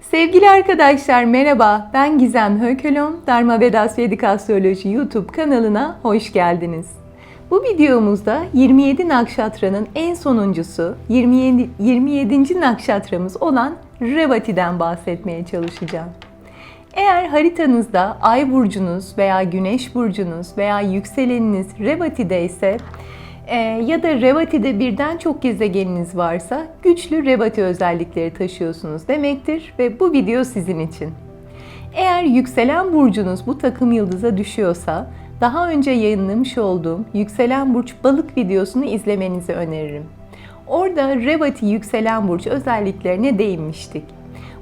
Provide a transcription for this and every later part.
Sevgili arkadaşlar merhaba. Ben Gizem Hökölon. Dharma Vedas Vedik Astroloji YouTube kanalına hoş geldiniz. Bu videomuzda 27 nakşatranın en sonuncusu 27. 27. nakşatramız olan Revati'den bahsetmeye çalışacağım. Eğer haritanızda ay burcunuz veya güneş burcunuz veya yükseleniniz Revati'de ise ya da Revati'de birden çok gezegeniniz varsa güçlü Revati özellikleri taşıyorsunuz demektir ve bu video sizin için. Eğer yükselen burcunuz bu takım yıldıza düşüyorsa daha önce yayınlamış olduğum yükselen burç balık videosunu izlemenizi öneririm. Orada Revati yükselen burç özelliklerine değinmiştik.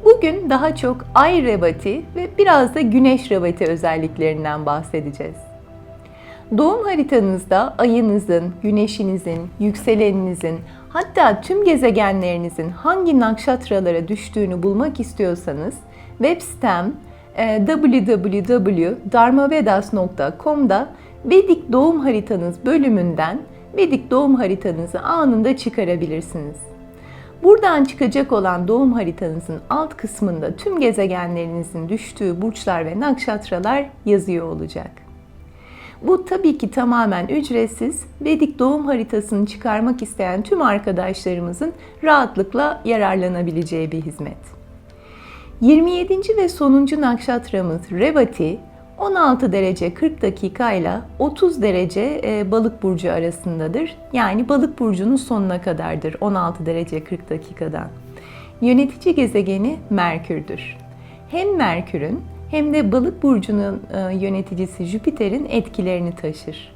Bugün daha çok ay revati ve biraz da güneş revati özelliklerinden bahsedeceğiz. Doğum haritanızda ayınızın, güneşinizin, yükseleninizin, hatta tüm gezegenlerinizin hangi nakşatralara düştüğünü bulmak istiyorsanız web sitem e, www.dharmavedas.com'da Vedik doğum haritanız bölümünden Vedik doğum haritanızı anında çıkarabilirsiniz. Buradan çıkacak olan doğum haritanızın alt kısmında tüm gezegenlerinizin düştüğü burçlar ve nakşatralar yazıyor olacak. Bu tabii ki tamamen ücretsiz. Vedik doğum haritasını çıkarmak isteyen tüm arkadaşlarımızın rahatlıkla yararlanabileceği bir hizmet. 27. ve sonuncu nakşatramız Revati 16 derece 40 dakika ile 30 derece e, balık burcu arasındadır. Yani balık burcunun sonuna kadardır 16 derece 40 dakikadan. Yönetici gezegeni Merkür'dür. Hem Merkür'ün hem de balık burcunun e, yöneticisi Jüpiter'in etkilerini taşır.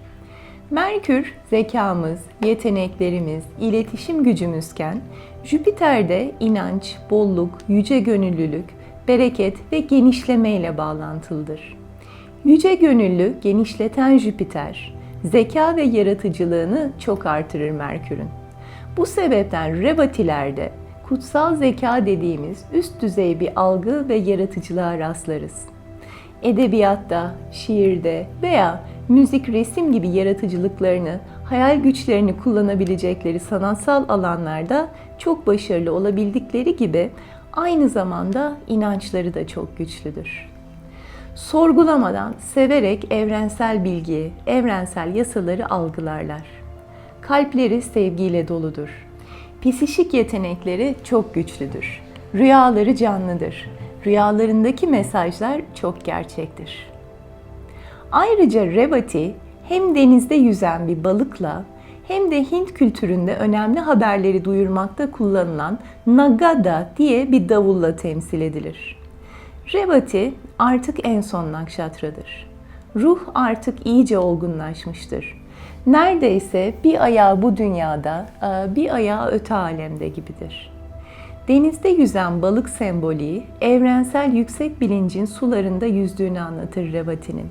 Merkür zekamız, yeteneklerimiz, iletişim gücümüzken Jüpiter de inanç, bolluk, yüce gönüllülük, bereket ve genişleme ile bağlantılıdır. Yüce gönüllü, genişleten Jüpiter, zeka ve yaratıcılığını çok artırır Merkür'ün. Bu sebepten Revatilerde kutsal zeka dediğimiz üst düzey bir algı ve yaratıcılığa rastlarız. Edebiyatta, şiirde veya müzik, resim gibi yaratıcılıklarını, hayal güçlerini kullanabilecekleri sanatsal alanlarda çok başarılı olabildikleri gibi aynı zamanda inançları da çok güçlüdür. Sorgulamadan, severek evrensel bilgiyi, evrensel yasaları algılarlar. Kalpleri sevgiyle doludur. Psişik yetenekleri çok güçlüdür. Rüyaları canlıdır. Rüyalarındaki mesajlar çok gerçektir. Ayrıca Revati hem denizde yüzen bir balıkla hem de Hint kültüründe önemli haberleri duyurmakta kullanılan Nagada diye bir davulla temsil edilir. Revati artık en son nakşatradır. Ruh artık iyice olgunlaşmıştır. Neredeyse bir ayağı bu dünyada, bir ayağı öte alemde gibidir. Denizde yüzen balık sembolü, evrensel yüksek bilincin sularında yüzdüğünü anlatır Revati'nin.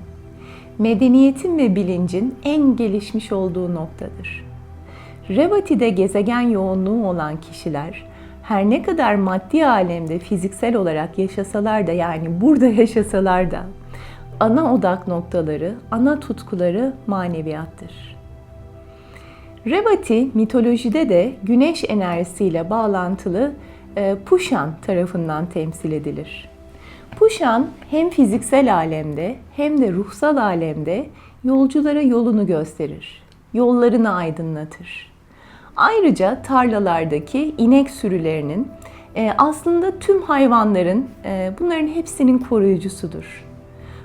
Medeniyetin ve bilincin en gelişmiş olduğu noktadır. Revati'de gezegen yoğunluğu olan kişiler, her ne kadar maddi alemde fiziksel olarak yaşasalar da yani burada yaşasalar da ana odak noktaları, ana tutkuları maneviyattır. Revati mitolojide de güneş enerjisiyle bağlantılı e, Puşan tarafından temsil edilir. Puşan hem fiziksel alemde hem de ruhsal alemde yolculara yolunu gösterir, yollarını aydınlatır. Ayrıca tarlalardaki inek sürülerinin e, aslında tüm hayvanların e, bunların hepsinin koruyucusudur.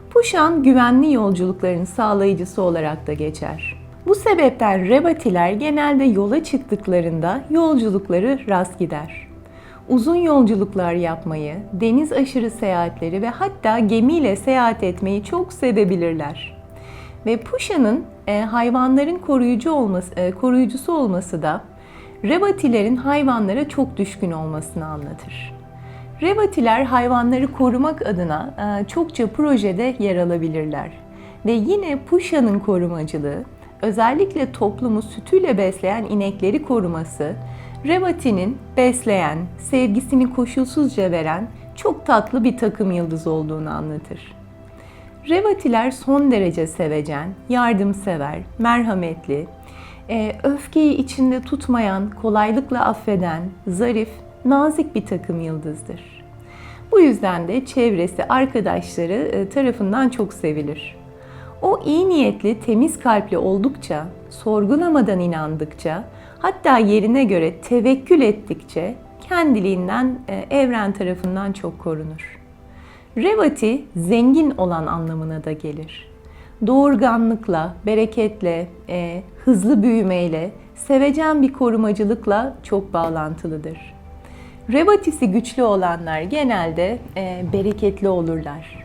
Puşan güvenli yolculukların sağlayıcısı olarak da geçer. Bu sebepten Revatiler genelde yola çıktıklarında yolculukları rast gider. Uzun yolculuklar yapmayı, deniz aşırı seyahatleri ve hatta gemiyle seyahat etmeyi çok sevebilirler. Ve Puşa'nın e, hayvanların koruyucu olması, e, koruyucusu olması da Revatilerin hayvanlara çok düşkün olmasını anlatır. Revatiler hayvanları korumak adına e, çokça projede yer alabilirler. Ve yine Puşa'nın korumacılığı, özellikle toplumu sütüyle besleyen inekleri koruması, Revati'nin besleyen, sevgisini koşulsuzca veren çok tatlı bir takım yıldız olduğunu anlatır. Revatiler son derece sevecen, yardımsever, merhametli, e, öfkeyi içinde tutmayan, kolaylıkla affeden, zarif, nazik bir takım yıldızdır. Bu yüzden de çevresi, arkadaşları e, tarafından çok sevilir. O iyi niyetli, temiz kalpli oldukça, sorgulamadan inandıkça, hatta yerine göre tevekkül ettikçe kendiliğinden e, evren tarafından çok korunur. Revati zengin olan anlamına da gelir. Doğurganlıkla, bereketle, e, hızlı büyümeyle, sevecen bir korumacılıkla çok bağlantılıdır. Revatisi güçlü olanlar genelde e, bereketli olurlar.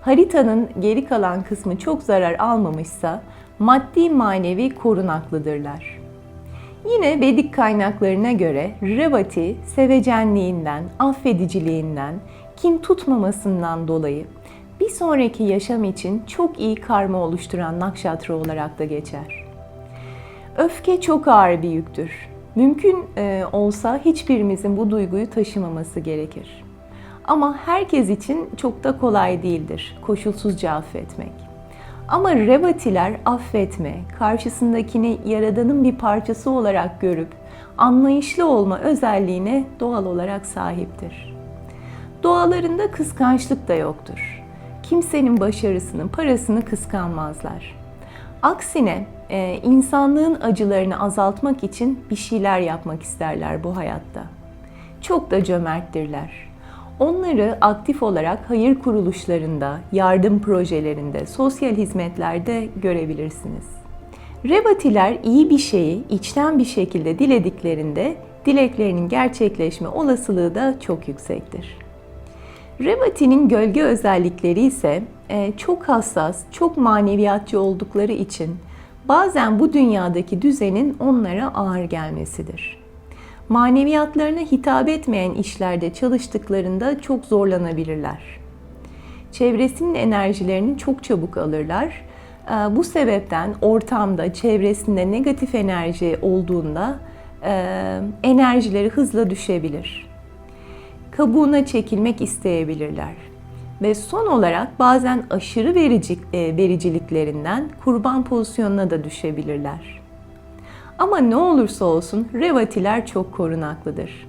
Haritanın geri kalan kısmı çok zarar almamışsa maddi manevi korunaklıdırlar. Yine Vedik kaynaklarına göre Revati sevecenliğinden, affediciliğinden, kin tutmamasından dolayı bir sonraki yaşam için çok iyi karma oluşturan nakşatra olarak da geçer. Öfke çok ağır bir yüktür. Mümkün e, olsa hiçbirimizin bu duyguyu taşımaması gerekir. Ama herkes için çok da kolay değildir koşulsuzca affetmek. Ama revatiler affetme, karşısındakini yaradanın bir parçası olarak görüp anlayışlı olma özelliğine doğal olarak sahiptir. Doğalarında kıskançlık da yoktur. Kimsenin başarısını, parasını kıskanmazlar. Aksine e, insanlığın acılarını azaltmak için bir şeyler yapmak isterler bu hayatta. Çok da cömerttirler. Onları aktif olarak hayır kuruluşlarında, yardım projelerinde, sosyal hizmetlerde görebilirsiniz. Revatiler iyi bir şeyi içten bir şekilde dilediklerinde dileklerinin gerçekleşme olasılığı da çok yüksektir. Revati'nin gölge özellikleri ise e, çok hassas, çok maneviyatçı oldukları için bazen bu dünyadaki düzenin onlara ağır gelmesidir. Maneviyatlarına hitap etmeyen işlerde çalıştıklarında çok zorlanabilirler. Çevresinin enerjilerini çok çabuk alırlar. E, bu sebepten ortamda, çevresinde negatif enerji olduğunda e, enerjileri hızla düşebilir kabuğuna çekilmek isteyebilirler. Ve son olarak bazen aşırı e, vericiliklerinden kurban pozisyonuna da düşebilirler. Ama ne olursa olsun revatiler çok korunaklıdır.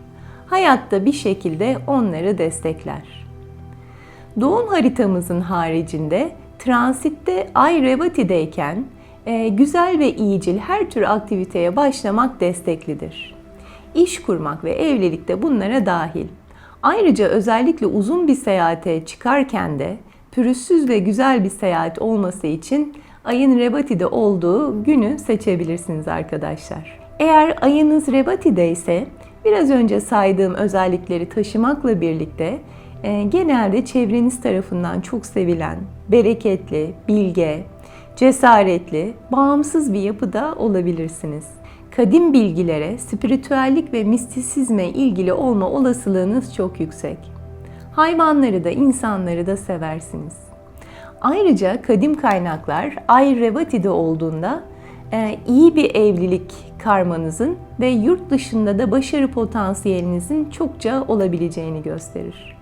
Hayatta bir şekilde onları destekler. Doğum haritamızın haricinde transitte ay revatideyken e, güzel ve iyicil her tür aktiviteye başlamak desteklidir. İş kurmak ve evlilik de bunlara dahil. Ayrıca özellikle uzun bir seyahate çıkarken de pürüzsüz ve güzel bir seyahat olması için ayın Rebati'de olduğu günü seçebilirsiniz arkadaşlar. Eğer ayınız Rebati'de ise biraz önce saydığım özellikleri taşımakla birlikte e, genelde çevreniz tarafından çok sevilen, bereketli, bilge, cesaretli, bağımsız bir yapıda olabilirsiniz kadim bilgilere, spiritüellik ve mistisizme ilgili olma olasılığınız çok yüksek. Hayvanları da insanları da seversiniz. Ayrıca kadim kaynaklar Ay Revati'de olduğunda e, iyi bir evlilik karmanızın ve yurt dışında da başarı potansiyelinizin çokça olabileceğini gösterir.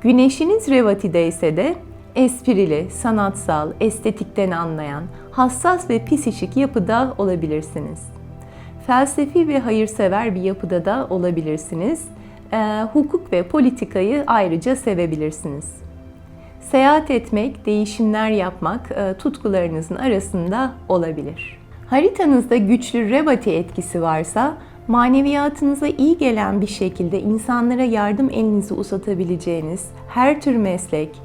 Güneşiniz Revati'de ise de esprili, sanatsal, estetikten anlayan, hassas ve psişik yapıda olabilirsiniz. Felsefi ve hayırsever bir yapıda da olabilirsiniz. E, hukuk ve politikayı ayrıca sevebilirsiniz. Seyahat etmek, değişimler yapmak e, tutkularınızın arasında olabilir. Haritanızda güçlü Revati etkisi varsa maneviyatınıza iyi gelen bir şekilde insanlara yardım elinizi uzatabileceğiniz her tür meslek,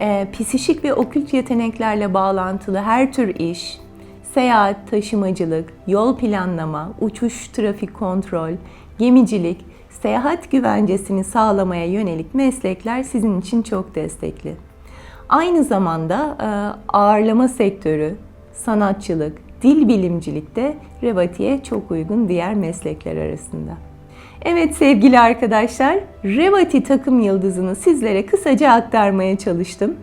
e, psişik ve okült yeteneklerle bağlantılı her tür iş, seyahat, taşımacılık, yol planlama, uçuş, trafik kontrol, gemicilik, seyahat güvencesini sağlamaya yönelik meslekler sizin için çok destekli. Aynı zamanda e, ağırlama sektörü, sanatçılık, dil bilimcilik de Revati'ye çok uygun diğer meslekler arasında. Evet sevgili arkadaşlar, Revati takım yıldızını sizlere kısaca aktarmaya çalıştım.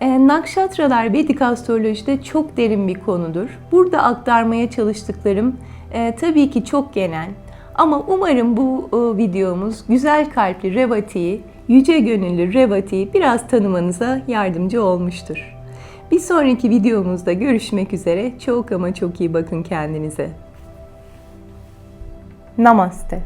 E, nakşatralar Vedik astrolojide çok derin bir konudur. Burada aktarmaya çalıştıklarım e, tabii ki çok genel. Ama umarım bu e, videomuz güzel kalpli Revati'yi, yüce gönüllü Revati'yi biraz tanımanıza yardımcı olmuştur. Bir sonraki videomuzda görüşmek üzere. Çok ama çok iyi bakın kendinize. Namaste.